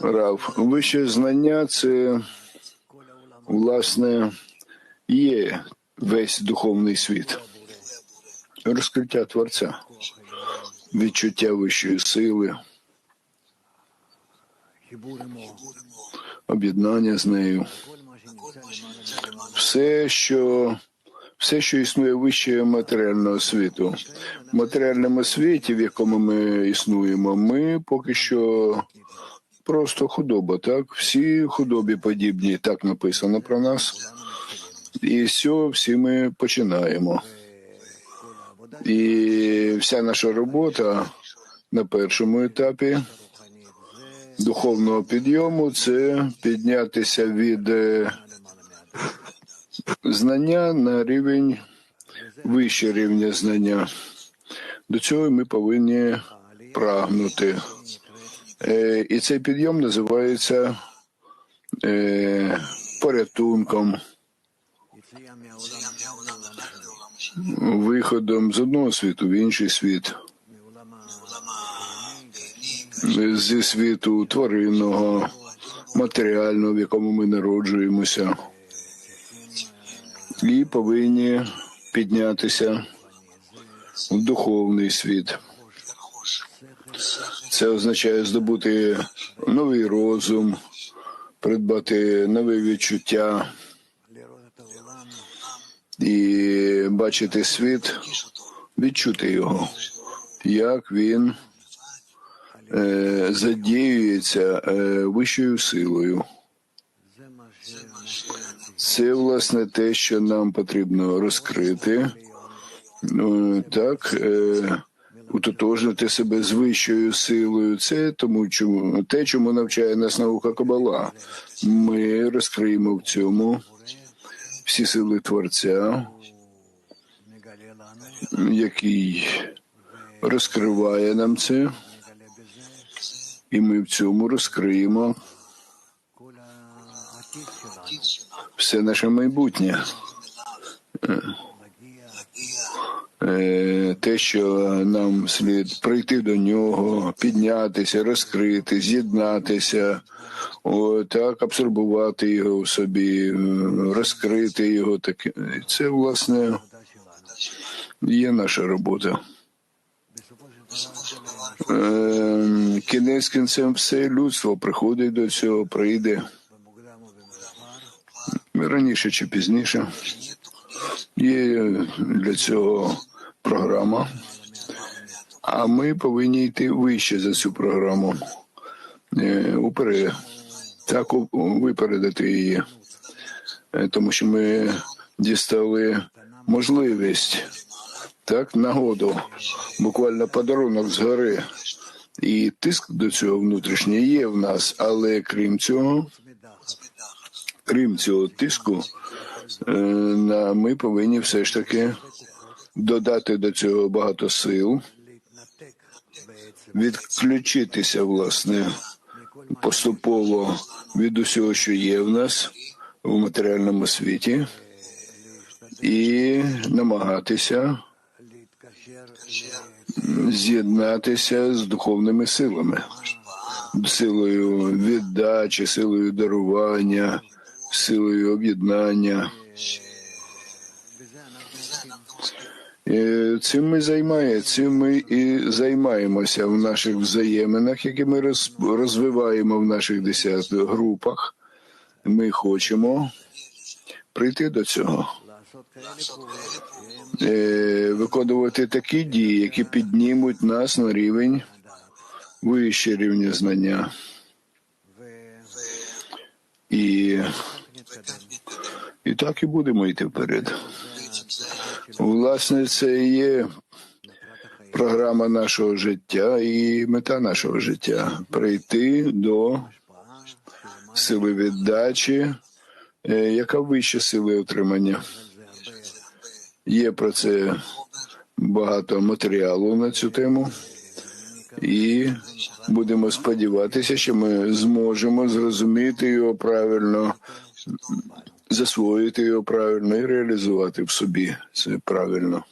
Рав. Вище знання це власне є весь духовний світ, розкриття творця, відчуття вищої сили, об'єднання з нею. Все, що все, що існує вище матеріального світу, в матеріальному світі, в якому ми існуємо, ми поки що просто худоба, так? Всі худобі подібні, так написано про нас. І з всі ми починаємо. І вся наша робота на першому етапі духовного підйому це піднятися від е, знання на рівень вище рівня знання. До цього ми повинні прагнути. Е, і цей підйом називається е, порятунком, виходом з одного світу в інший світ, зі світу тваринного, матеріального, в якому ми народжуємося, і повинні піднятися в духовний світ. Це означає здобути новий розум, придбати нові відчуття і бачити світ, відчути його, як він е, задіюється е, вищою силою. Це власне те, що нам потрібно розкрити. Е, так, е, утотожнити себе з вищою силою. Це тому, чому те, чому навчає нас наука Кабала. Ми розкриємо в цьому всі сили творця, який розкриває нам це, і ми в цьому розкриємо все наше майбутнє. Е, те, що нам слід прийти до нього, піднятися, розкрити, з'єднатися, так абсорбувати його в собі, е, розкрити його. Так це власне є наша робота. Е, кінець кінцем все людство приходить до цього, прийде раніше чи пізніше. Є для цього програма, а ми повинні йти вище за цю програму, е, уперед, так випередити її, е, тому що ми дістали можливість, так, нагоду, буквально подарунок згори. І тиск до цього внутрішній є в нас, але крім цього, крім цього тиску. Е, ми повинні все ж таки додати до цього багато сил, відключитися, власне, поступово від усього, що є в нас в матеріальному світі, і намагатися з'єднатися з духовними силами, силою віддачі, силою дарування силою об'єднання. Е, цим ми займаємося цим ми і займаємося в наших взаєминах, які ми розвиваємо в наших десяти групах. Ми хочемо прийти до цього, е, виконувати такі дії, які піднімуть нас на рівень вище рівня знання. І і так і будемо йти вперед. Власне, це і є програма нашого життя і мета нашого життя прийти до сили віддачі, е, яка вища сили отримання. Є про це багато матеріалу на цю тему, і будемо сподіватися, що ми зможемо зрозуміти його правильно засвоїти його правильно і реалізувати в собі це правильно.